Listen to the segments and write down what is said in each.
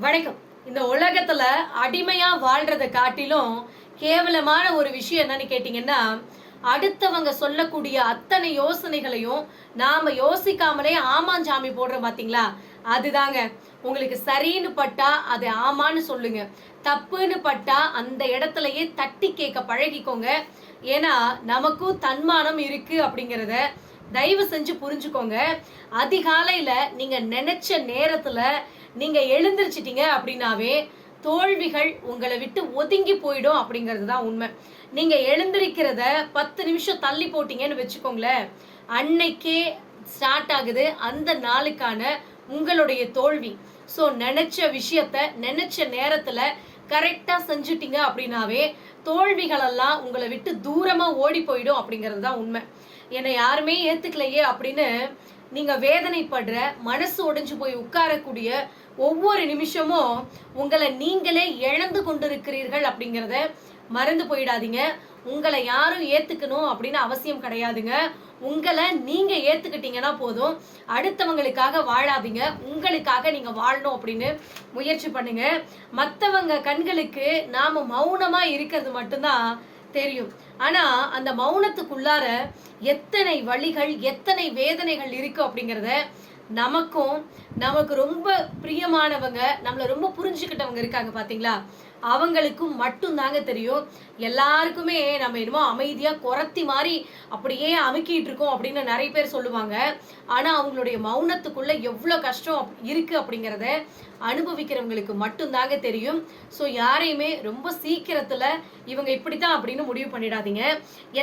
வணக்கம். இந்த உலகத்துல அடிமையா வாழ்றதை காட்டிலும் கேவலமான ஒரு விஷயம் என்னன்னு கேட்டீங்கன்னா அடுத்தவங்க சொல்லக்கூடிய அத்தனை யோசனைகளையும் நாம யோசிக்காமலே ஆமாஞ்சாமி போடுறோம் பாத்தீங்களா? அதுதாங்க. உங்களுக்கு சரின்னு பட்டா அது ஆமான்னு சொல்லுங்க. தப்புன்னு பட்டா அந்த இடத்துலயே தட்டி கேட்க பழகிக்கோங்க. ஏன்னா நமக்கும் தன்மானம் இருக்கு அப்படிங்கிறத தயவு செஞ்சு புரிஞ்சுக்கோங்க. அதிகாலையில நீங்க நினைச்ச நேரத்துல நீங்கள் எழுந்திரிச்சிட்டிங்க அப்படின்னாவே தோல்விகள் உங்களை விட்டு ஒதுங்கி போயிடும் அப்படிங்கிறது தான் உண்மை. நீங்கள் எழுந்திருக்கிறத பத்து நிமிஷம் தள்ளி போட்டிங்கன்னு வச்சுக்கோங்களேன். அன்னைக்கே ஸ்டார்ட் ஆகுது. அந்த நாளுக்கான உங்களுடைய தோல்வி. ஸோ நினச்ச விஷயத்த நினச்ச நேரத்தில் கரெக்டாக செஞ்சுட்டீங்க அப்படின்னாவே தோல்விகளெல்லாம் உங்களை விட்டு தூரமாக ஓடி போயிடும் அப்படிங்கிறது தான் உண்மை. என்னை யாருமே ஏற்றுக்கலையே அப்படின்னு நீங்க வேதனைப்படுற மனசு உடைஞ்சு போய் உட்காரக்கூடிய ஒவ்வொரு நிமிஷமும் உங்களை நீங்களே இழந்து கொண்டிருக்கிறீர்கள் அப்படிங்கிறத மறந்து போயிடாதீங்க. உங்களை யாரும் ஏத்துக்கணும் அப்படின்னு அவசியம் கிடையாதுங்க. உங்களை நீங்க ஏத்துக்கிட்டீங்கன்னா போதும். அடுத்தவங்களுக்காக வாழாதீங்க. உங்களுக்காக நீங்க வாழணும் அப்படின்னு முயற்சி பண்ணுங்க. மற்றவங்க கண்களுக்கு நாம மௌனமா இருக்கிறது மட்டும்தான் தெரியும். ஆனா அந்த மௌனத்துக்குள்ளார எத்தனை வழிகள் எத்தனை வேதனைகள் இருக்கு அப்படிங்கறத நமக்கும் நமக்கு ரொம்ப பிரியமானவங்க நம்மளை ரொம்ப புரிஞ்சுக்கிட்டவங்க இருக்காங்க பார்த்தீங்களா அவங்களுக்கும் மட்டும்தாங்க தெரியும். எல்லாருக்குமே நம்ம என்னமோ அமைதியாக குறத்தி மாதிரி அப்படியே அமுக்கிட்டு இருக்கோம் அப்படின்னு நிறைய பேர் சொல்லுவாங்க. ஆனால் அவங்களுடைய மௌனத்துக்குள்ள எவ்வளோ கஷ்டம் இருக்குது அப்படிங்கிறத அனுபவிக்கிறவங்களுக்கு மட்டும்தாங்க தெரியும். ஸோ யாரையுமே ரொம்ப சீக்கிரத்தில் இவங்க இப்படி தான் அப்படின்னு முடிவு பண்ணிடாதீங்க.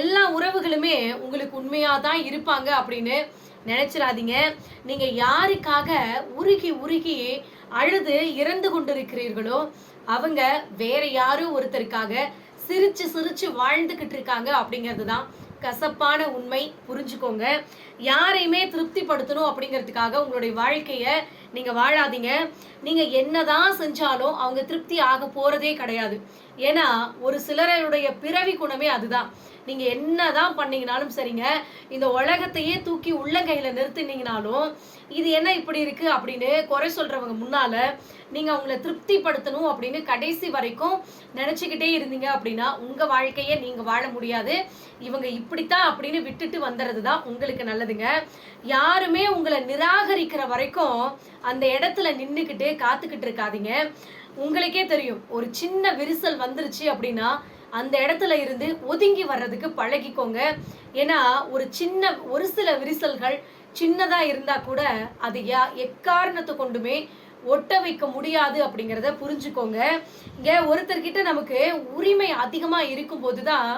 எல்லா உறவுகளுமே உங்களுக்கு உண்மையாக தான் இருப்பாங்க அப்படின்னு நினைச்சிடாதீங்க நீங்க யாருக்காக உருகி உருகி அழுது இறந்து கொண்டிருக்கிறீர்களோ அவங்க வேற யாரோ ஒருத்தருக்காக சிரிச்சு சிரிச்சு வாழ்ந்துகிட்டு இருக்காங்க அப்படிங்கிறது தான் கசப்பான உண்மை. புரிஞ்சுக்கோங்க. யாரையுமே திருப்திப்படுத்தணும் அப்படிங்கிறதுக்காக உங்களுடைய வாழ்க்கையை நீங்க வாழாதீங்க. நீங்க என்னதான் செஞ்சாலும் அவங்க திருப்தி ஆக போறதே கிடையாது. ஏன்னா ஒரு சிலருடைய பிறவி குணமே அதுதான். நீங்க என்னதான் பண்ணீங்கனாலும் சரிங்க. இந்த உலகத்தையே தூக்கி உள்ளங்கையில நிறுத்தினீங்கனாலும் இது என்ன இப்படி இருக்கு அப்படின்னு குறை சொல்றவங்க முன்னால நீங்க அவங்கள திருப்திப்படுத்தணும் அப்படின்னு கடைசி வரைக்கும் நினைச்சுக்கிட்டே இருந்தீங்க அப்படின்னா உங்க வாழ்க்கையே நீங்க வாழ முடியாது. இவங்க இப்படித்தான் அப்படின்னு விட்டுட்டு வந்துறது தான் உங்களுக்கு நல்லதுங்க. யாருமே உங்களை நிராகரிக்கிற வரைக்கும் அந்த இடத்துல நின்றுக்கிட்டு காத்துக்கிட்டு இருக்காதீங்க. உங்களுக்கே தெரியும் ஒரு சின்ன விரிசல் வந்துருச்சு அப்படின்னா அந்த இடத்துல இருந்து ஒதுங்கி வர்றதுக்கு பழகிக்கோங்க. ஏன்னா ஒரு சின்ன ஒரு சில விரிசல்கள் சின்னதாக இருந்தால் கூட அது யா எக்காரணத்தை கொண்டுமே ஒட்ட வைக்க முடியாது அப்படிங்கிறத புரிஞ்சுக்கோங்க. இங்கே ஒருத்தர்கிட்ட நமக்கு உரிமை அதிகமாக இருக்கும்போது தான்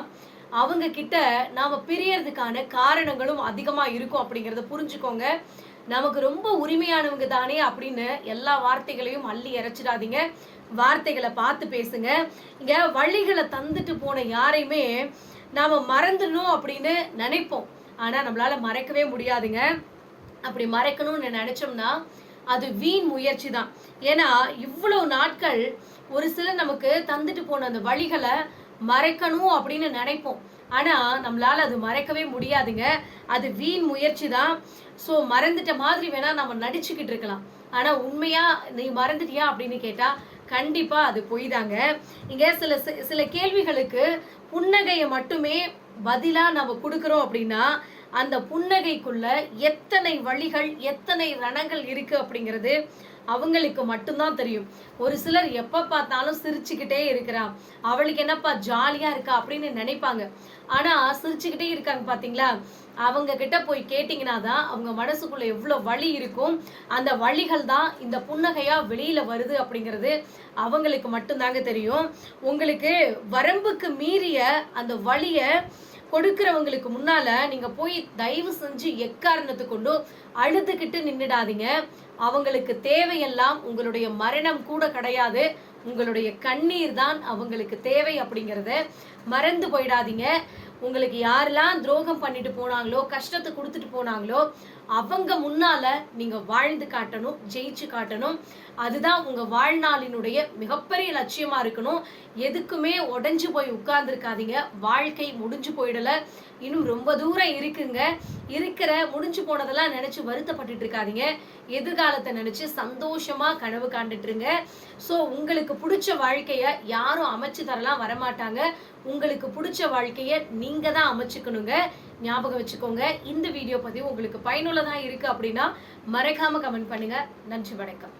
அவங்க கிட்ட நாம் பிரியறதுக்கான காரணங்களும் அதிகமாக இருக்கும் அப்படிங்கிறத புரிஞ்சுக்கோங்க. நமக்கு ரொம்ப உரிமையானவங்க தானே அப்படின்னு எல்லா வார்த்தைகளையும் அள்ளி இறைச்சிடாதீங்க வார்த்தைகளை பார்த்து பேசுங்க. இங்க வழிகளை தந்துட்டு போன யாரையுமே நாம மறந்துடணும் அப்படின்னு நினைப்போம். ஆனா நம்மளால மறக்கவே முடியாதுங்க. அப்படி மறைக்கணும்னு நினைச்சோம்னா அது வீண் முயற்சி தான். ஏன்னா இவ்வளவு நாட்கள் ஒரு சில நமக்கு தந்துட்டு போன அந்த வழிகளை மறைக்கணும் அப்படின்னு நினைப்போம். ஆனா நம்மளால அது மறைக்கவே முடியாதுங்க. அது வீண் முயற்சி தான். ஸோ மறந்துட்ட மாதிரி வேணா நம்ம நடிச்சுக்கிட்டு இருக்கலாம். ஆனா உண்மையா நீ மறந்துட்டியா அப்படின்னு கேட்டா கண்டிப்பா அது பொய் தாங்க இங்க சில சில கேள்விகளுக்கு புன்னகையை மட்டுமே பதிலா நம்ம கொடுக்குறோம் அப்படின்னா அந்த புன்னகைக்குள்ள எத்தனை வழிகள் எத்தனை ரணங்கள் இருக்கு அப்படிங்கிறது அவங்களுக்கு மட்டும்தான் தெரியும். ஒரு சிலர் எப்ப பார்த்தாலும் சிரிச்சுக்கிட்டே இருக்கிறான். அவளுக்கு என்னப்பா ஜாலியா இருக்கா அப்படின்னு நினைப்பாங்க. ஆனா சிரிச்சுக்கிட்டே இருக்காங்க பாத்தீங்களா? அவங்க கிட்ட போய் கேட்டிங்கன்னா தான் அவங்க மனசுக்குள்ள எவ்வளோ வலி இருக்கும். அந்த வழிகள் தான் இந்த புன்னகையா வெளியில வருது அப்படிங்கிறது அவங்களுக்கு மட்டும்தாங்க தெரியும். உங்களுக்கு வரம்புக்கு மீறிய அந்த வழியை கொடுக்குறவங்களுக்கு முன்னால நீங்க போய் தயவு செஞ்சு எக்காரணத்தை கொண்டு அழுதுகிட்டு நின்றுடாதீங்க அவங்களுக்கு தேவையெல்லாம் உங்களுடைய மரணம் கூட கிடையாது. உங்களுடைய கண்ணீர் தான் அவங்களுக்கு தேவை அப்படிங்கிறத மறந்து போயிடாதீங்க. உங்களுக்கு யாரெல்லாம் துரோகம் பண்ணிட்டு போனாங்களோ கஷ்டத்தை கொடுத்துட்டு போனாங்களோ அவங்க முன்னால நீங்க வாழ்ந்து காட்டணும் ஜெயிச்சு காட்டணும். அதுதான் உங்க வாழ்நாளினுடைய மிகப்பெரிய லட்சியமா இருக்கணும். எதுக்குமே உடஞ்சு போய் உட்கார்ந்துருக்காதீங்க. வாழ்க்கை முடிஞ்சு போயிடல. இன்னும் ரொம்ப தூரம் இருக்குங்க. இருக்கிற முடிஞ்சு போனதெல்லாம் நினைச்சு வருத்தப்பட்டுட்டு இருக்காதீங்க. எதிர்காலத்தை நினைச்சு சந்தோஷமா கனவு காண்டுட்டுருங்க. ஸோ உங்களுக்கு பிடிச்ச வாழ்க்கைய யாரும் அமைச்சு தரலாம் வரமாட்டாங்க. உங்களுக்கு பிடிச்ச வாழ்க்கைய நீங்க தான் அமைச்சுக்கணுங்க. ஞாபகம் வச்சுக்கோங்க. இந்த வீடியோ பதிவு உங்களுக்கு பயனுள்ளதா இருக்கு அப்படின்னா மறக்காம கமெண்ட் பண்ணுங்க. நன்றி வணக்கம்.